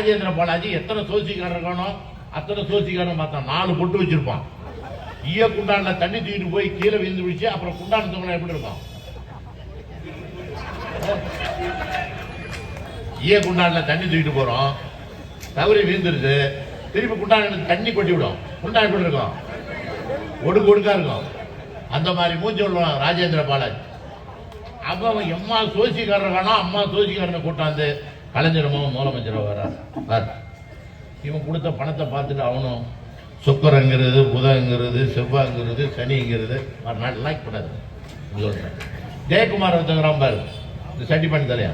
ராஜேந்திர பாலாஜி எத்தனை சோசிக்காரன் இருக்கானோ அத்தனை சோசிக்காரன் பார்த்தான் நாலு பொட்டு வச்சிருப்பான். ஈய குண்டான்ல தண்ணி தூக்கிட்டு போய் கீழே விழுந்து பிடிச்சு அப்புறம் குண்டான் தூங்கினா எப்படி இருக்கும்? ஈய குண்டான்ல தண்ணி தூக்கிட்டு போறோம். தவறி விழுந்துருது. திருப்பி குண்டான் தண்ணி கொட்டி விடும். குண்டான் எப்படி இருக்கும்? ஒடுக்கு ஒடுக்கா இருக்கும். அந்த மாதிரி மூஞ்சி விடுவான் ராஜேந்திர பாலாஜி. அப்ப அவன் எம்மா சோசிக்காரன் வேணாம் அம்மா சோசிக்காரனை கூட்டாந்து கலைஞரமோ மூலமைச்சரோ வர்றார் பார். இவன் கொடுத்த பணத்தை பார்த்துட்டு அவனும் சுக்கரங்கிறது புதங்கிறது செவ்வாய்ங்கிறது சனிங்கிறது. மறுநாள் லைக் பண்ணாது சொல்கிறேன் ஜெயக்குமார் ஒருத்தங்கிறான் பாரு. இந்த சட்டி பண்ணி தலையா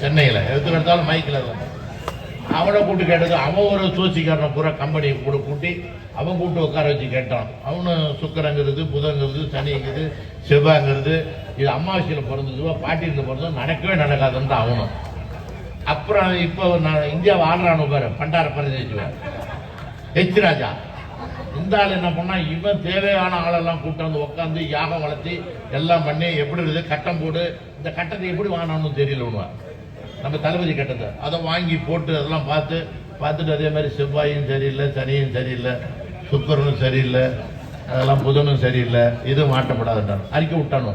சென்னையில். எதுக்கு எடுத்தாலும் மைக்கில் அவனை கூட்டு கேட்டது அவன் ஒரு சோசிக்காரனை பூரா கம்பெனியை கூட கூட்டி அவன் கூட்டு உட்கார வச்சு கேட்டான். அவனும் சுக்கரங்கிறது புதங்கிறது சனிங்கிறது செவ்வாய்ங்கிறது இது அமாவாசையில் பிறந்ததுவா பாட்டியில் பிறந்தது நடக்கவே நடக்காதுன்ட்டு அவனும். அப்புறம் இப்போ நான் இந்தியாவை ஆடுறானு பாரு பண்டார பிரதேசுவன் ஹெச் ராஜா. இந்த ஆள் என்ன பண்ணா இவன் தேவையான ஆளெல்லாம் கூட்டு வந்து உட்காந்து யாகம் வளர்த்தி எல்லாம் பண்ணி எப்படி இருக்குது கட்டம் போடு இந்த கட்டத்தை எப்படி வாங்கணும்னு தெரியல உண்மை நம்ம தளபதி கட்டத்தை. அதை வாங்கி போட்டு அதெல்லாம் பார்த்து பார்த்துட்டு அதே மாதிரி செவ்வாயும் சரியில்லை சனியும் சரியில்லை சுக்கரனும் சரியில்லை அதெல்லாம் புதனும் சரியில்லை இது மாட்டப்படாதுன்றான் அறிக்கை விட்டானு?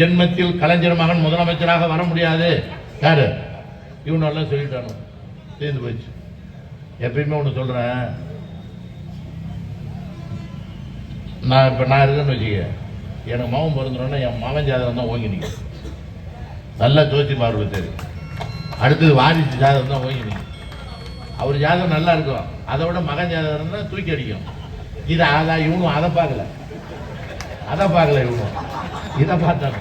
ஜென்மத்தில் கலைஞர் மகன் முதலமைச்சராக வர முடியாது. யாரு? இவனெல்லாம் சொல்லிட்டானோ? தீர்ந்து போச்சு எப்பயுமே ஒன்று சொல்கிறேன் நான் இப்போ நான் இருக்கேன்னு வச்சுக்க எனக்கு மகன் பிறந்தோன்னா என் மகன் ஜாதகம் தான் ஓங்கி நிற்கும் நல்லா ஜோசி பார்வை தெரியும் அடுத்தது வாரிசு ஜாதகம் தான் ஓங்கி நிற்கும் அவர் ஜாதகம் நல்லா இருக்கும். அதை விட மகன் ஜாதகம் தான் தூக்கி அடிக்கும். இதை அதான் இவனும் அதை பார்க்கல. அதை பார்க்கல இவனும். இதை பார்த்தாங்க.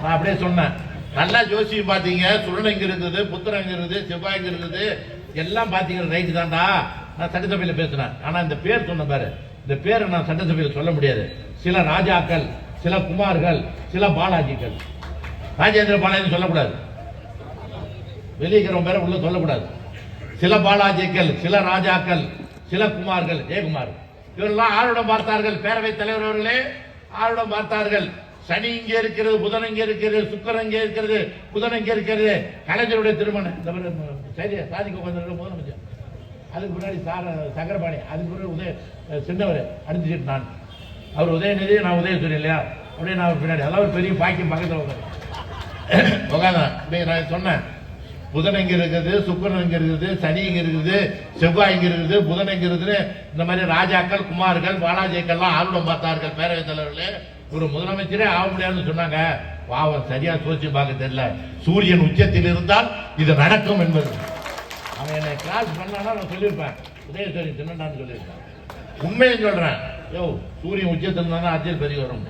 நான் அப்படியே சொன்னேன். நல்லா ஜோசியம் பார்த்தீங்க சுருள் இங்க இருந்தது புத்திரம் இங்க இருந்தது செவ்வாய் இங்க இருந்தது எல்லாம் பார்த்தீங்க ரைட்டு தான்டா. நான் சட்டசபையில் பேசுனேன். ஆனால் இந்த பேர் சொன்ன பாரு. இந்த பேரை நான் சட்டசபையில் சொல்ல முடியாது. சில ராஜாக்கள் சில குமார்கள் சில பாலாஜிகள். ராஜேந்திர பாலாஜி சொல்லக்கூடாது. வெளியே இருக்கிறவங்க பேரை உள்ள சொல்லக்கூடாது. சில பாலாஜிக்கள் சில ராஜாக்கள் சில குமார்கள் ஜெயக்குமார். இவரெல்லாம் ஆளுடன் பார்த்தார்கள். பேரவைத் தலைவர் அவர்களே ஆளுடன் பார்த்தார்கள். சனி இங்கே இருக்கிறது புதன் இங்கே இருக்கிறது சுக்கரன் இங்க இருக்கிறது புதன் இங்கே இருக்கிறது. கலைஞருடைய திருமணம். சரியா சரி சாதிக்க உட்காந்துருக்க முதலமைச்சர் அதுக்கு முன்னாடி சார சங்கரபாணி அதுக்கு பிறகு உதய சின்னவர் அடிச்சுட்டு நான். அவர் உதயநிதி நான் உதயசூரியன் இல்லையா? அப்படியே நான் அவர் பின்னாடி. அதாவது பெரிய பாக்கியம் பக்கத்தில் உட்காந்து உட்காந்தான் நான் சொன்னேன். புதன் இங்கே இருக்குது சுக்கரன் இங்கே இருக்குது சனி இங்கே இருக்குது செவ்வாய் இங்கே இருக்குது புதன் இங்கே இருக்குது. இந்த மாதிரி ராஜாக்கள் குமார்கள் பாலாஜிக்கள்லாம் ஆர்வம் பார்த்தார்கள் பேரவைத் தலைவர்களே. ஒரு முதலமைச்சரே ஆக முடியாதுன்னு சொன்னாங்க. பாவம் சரியா சோசி பார்க்க தெரியல. சூரியன் உச்சத்தில் இருந்தால் இது நடக்கும் என்பது. அவன் என்னை கிளாஸ் பண்ணானா நான் சொல்லியிருப்பேன். உதயசரி சின்னண்டான்னு சொல்லியிருப்பேன். உண்மையை சொல்றேன். யோ சூரியன் உச்சத்தில் இருந்தா அரசியல் பெரிய வரும்.